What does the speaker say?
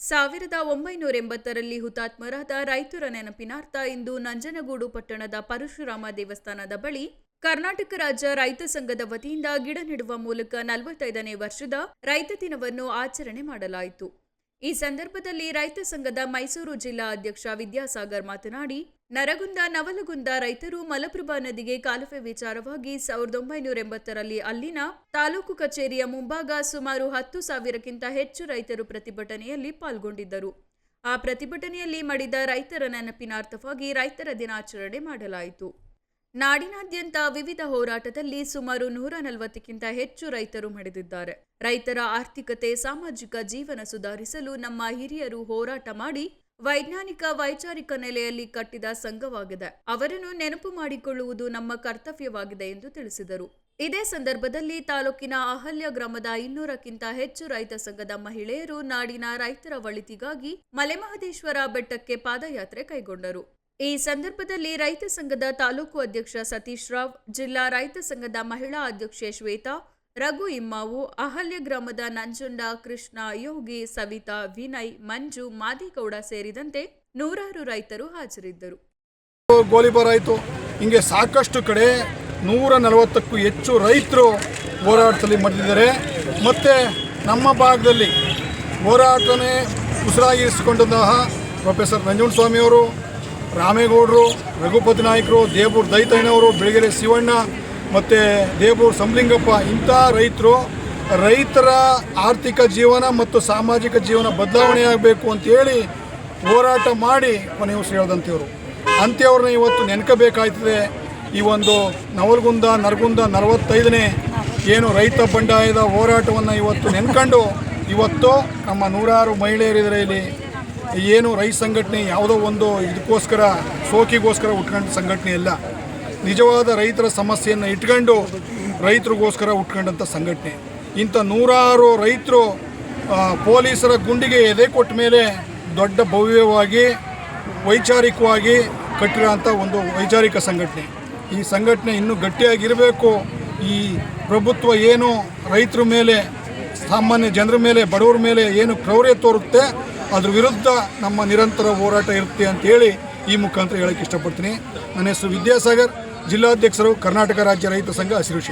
ಸಾವಿರದ ಒಂಬೈನೂರ ಎಂಬತ್ತರಲ್ಲಿ ಹುತಾತ್ಮರಾದ ರೈತರ ನೆನಪಿನಾರ್ಥ ಇಂದು ನಂಜನಗೂಡು ಪಟ್ಟಣದ ಪರಶುರಾಮ ದೇವಸ್ಥಾನದ ಬಳಿ ಕರ್ನಾಟಕ ರಾಜ್ಯ ರೈತ ಸಂಘದ ವತಿಯಿಂದ ಗಿಡ ನೆಡುವ ಮೂಲಕ ನಲವತ್ತೈದನೇ ವರ್ಷದ ರೈತ ದಿನವನ್ನು ಆಚರಣೆ ಮಾಡಲಾಯಿತು. ಈ ಸಂದರ್ಭದಲ್ಲಿ ರೈತ ಸಂಘದ ಮೈಸೂರು ಜಿಲ್ಲಾ ಅಧ್ಯಕ್ಷ ವಿದ್ಯಾಸಾಗರ್ ಮಾತನಾಡಿ ನರಗುಂದ, ನವಲಗುಂದ ರೈತರು ಮಲಪ್ರಭಾ ನದಿಗೆ ಕಾಲುವೆ ವಿಚಾರವಾಗಿ ಸಾವಿರದ ಒಂಬೈನೂರ ಎಂಬತ್ತರಲ್ಲಿ ಅಲ್ಲಿನ ತಾಲೂಕು ಕಚೇರಿಯ ಮುಂಭಾಗ ಸುಮಾರು ಹತ್ತು ಸಾವಿರಕ್ಕಿಂತ ಹೆಚ್ಚು ರೈತರು ಪ್ರತಿಭಟನೆಯಲ್ಲಿ ಪಾಲ್ಗೊಂಡಿದ್ದರು. ಆ ಪ್ರತಿಭಟನೆಯಲ್ಲಿ ಮಡಿದ ರೈತರ ನೆನಪಿನಾರ್ಥವಾಗಿ ರೈತರ ದಿನಾಚರಣೆ ಮಾಡಲಾಯಿತು. ನಾಡಿನಾದ್ಯಂತ ವಿವಿಧ ಹೋರಾಟದಲ್ಲಿ ಸುಮಾರು ನೂರ ನಲವತ್ತಕ್ಕಿಂತ ಹೆಚ್ಚು ರೈತರು ಮಡಿದಿದ್ದಾರೆ. ರೈತರ ಆರ್ಥಿಕತೆ, ಸಾಮಾಜಿಕ ಜೀವನ ಸುಧಾರಿಸಲು ನಮ್ಮ ಹಿರಿಯರು ಹೋರಾಟ ಮಾಡಿ ವೈಜ್ಞಾನಿಕ ವೈಚಾರಿಕ ನೆಲೆಯಲ್ಲಿ ಕಟ್ಟಿದ ಸಂಘವಾಗಿದೆ. ಅವರನ್ನು ನೆನಪು ಮಾಡಿಕೊಳ್ಳುವುದು ನಮ್ಮ ಕರ್ತವ್ಯವಾಗಿದೆ ಎಂದು ತಿಳಿಸಿದರು. ಇದೇ ಸಂದರ್ಭದಲ್ಲಿ ತಾಲೂಕಿನ ಅಹಲ್ಯ ಗ್ರಾಮದ ಇನ್ನೂರಕ್ಕಿಂತ ಹೆಚ್ಚು ರೈತ ಸಂಘದ ಮಹಿಳೆಯರು ನಾಡಿನ ರೈತರ ಒಳಿತಿಗಾಗಿ ಮಲೆಮಹದೇಶ್ವರ ಬೆಟ್ಟಕ್ಕೆ ಪಾದಯಾತ್ರೆ ಕೈಗೊಂಡರು. ಈ ಸಂದರ್ಭದಲ್ಲಿ ರೈತ ಸಂಘದ ತಾಲೂಕು ಅಧ್ಯಕ್ಷ ಸತೀಶ್ ರಾವ್, ಜಿಲ್ಲಾ ರೈತ ಸಂಘದ ಮಹಿಳಾ ಅಧ್ಯಕ್ಷೆ ಶ್ವೇತಾ ರಘು ಇಮ್ಮಾವು, ಅಹಲ್ಯ ಗ್ರಾಮದ ನಂಜುಂಡ, ಕೃಷ್ಣ, ಯೋಗಿ, ಸವಿತಾ, ವಿನಯ್, ಮಂಜು, ಮಾದಿಗೌಡ ಸೇರಿದಂತೆ ನೂರಾರು ರೈತರು ಹಾಜರಿದ್ದರು. ಗೋಲಿಬಾರ್ ಆಯಿತು. ಹಿಂಗೆ ಸಾಕಷ್ಟು ಕಡೆ ನೂರ ನಲವತ್ತಕ್ಕೂ ಹೆಚ್ಚು ರೈತರು ಹೋರಾಟದಲ್ಲಿ ಮಡಿದಿದ್ದಾರೆ ಮತ್ತು ನಮ್ಮ ಭಾಗದಲ್ಲಿ ಹೋರಾಟನೇ ಉಸಿರಾಗಿರಿಸಿಕೊಂಡಂತಹ ಪ್ರೊಫೆಸರ್ ನಂಜುಂಡಸ್ವಾಮಿಯವರು ರಾಮೇಗೌಡರು ರಘುಪತಿ ನಾಯಕರು ದೇವೂರ್ ದೈತಣ್ಣವರು, ಬೆಳಗೆರೆ ಶಿವಣ್ಣ ಮತ್ತು ದೇವೂರು ಸಂಲಿಂಗಪ್ಪ, ಇಂಥ ರೈತರು ರೈತರ ಆರ್ಥಿಕ ಜೀವನ ಮತ್ತು ಸಾಮಾಜಿಕ ಜೀವನ ಬದಲಾವಣೆಯಾಗಬೇಕು ಅಂತೇಳಿ ಹೋರಾಟ ಮಾಡಿ ಕೊನೆ ಉಸಿರು ಹೇಳ್ದಂಥವ್ರು ಅಂಥವ್ರನ್ನ ಇವತ್ತು ನೆನ್ಕೋಬೇಕಾಯ್ತದೆ. ಈ ಒಂದು ನವಲ್ಗುಂದ, ನರಗುಂದ ನಲವತ್ತೈದನೇ ಏನು ರೈತ ಬಂಡಾಯದ ಹೋರಾಟವನ್ನು ಇವತ್ತು ನೆನ್ಕೊಂಡು ಇವತ್ತು ನಮ್ಮ ನೂರಾರು ಮಹಿಳೆಯರಿದ್ದಾರೆ ಇಲ್ಲಿ. ಏನು ರೈತ ಸಂಘಟನೆ ಯಾವುದೋ ಒಂದು ಇದಕ್ಕೋಸ್ಕರ, ಸೋಕಿಗೋಸ್ಕರ ಉಟ್ಕೊಂಡ ಸಂಘಟನೆ ಅಲ್ಲ. ನಿಜವಾದ ರೈತರ ಸಮಸ್ಯೆಯನ್ನು ಇಟ್ಕೊಂಡು ರೈತರಿಗೋಸ್ಕರ ಉಟ್ಕೊಂಡಂಥ ಸಂಘಟನೆ. ಇಂಥ ನೂರಾರು ರೈತರು ಪೊಲೀಸರ ಗುಂಡಿಗೆ ಎದೆ ಕೊಟ್ಟ ಮೇಲೆ ದೊಡ್ಡ ಭವ್ಯವಾಗಿ, ವೈಚಾರಿಕವಾಗಿ ಕಟ್ಟಿರೋಂಥ ಒಂದು ವೈಚಾರಿಕ ಸಂಘಟನೆ. ಈ ಸಂಘಟನೆ ಇನ್ನೂ ಗಟ್ಟಿಯಾಗಿರಬೇಕು. ಈ ಪ್ರಭುತ್ವ ಏನು, ರೈತರ ಮೇಲೆ, ಸಾಮಾನ್ಯ ಜನರ ಮೇಲೆ, ಬಡವರ ಮೇಲೆ ಏನು ಕ್ರೌರ್ಯ ತೋರುತ್ತೆ, ಅದ್ರ ವಿರುದ್ಧ ನಮ್ಮ ನಿರಂತರ ಹೋರಾಟ ಇರುತ್ತೆ ಅಂತೇಳಿ ಈ ಮುಖಾಂತರ ಹೇಳೋಕ್ಕೆ ಇಷ್ಟಪಡ್ತೀನಿ. ನನ್ನ ಹೆಸರು ವಿದ್ಯಾಸಾಗರ್. ಜಿಲ್ಲಾಧ್ಯಕ್ಷರು ಕರ್ನಾಟಕ ರಾಜ್ಯ ರೈತ ಸಂಘ ಹಸಿರು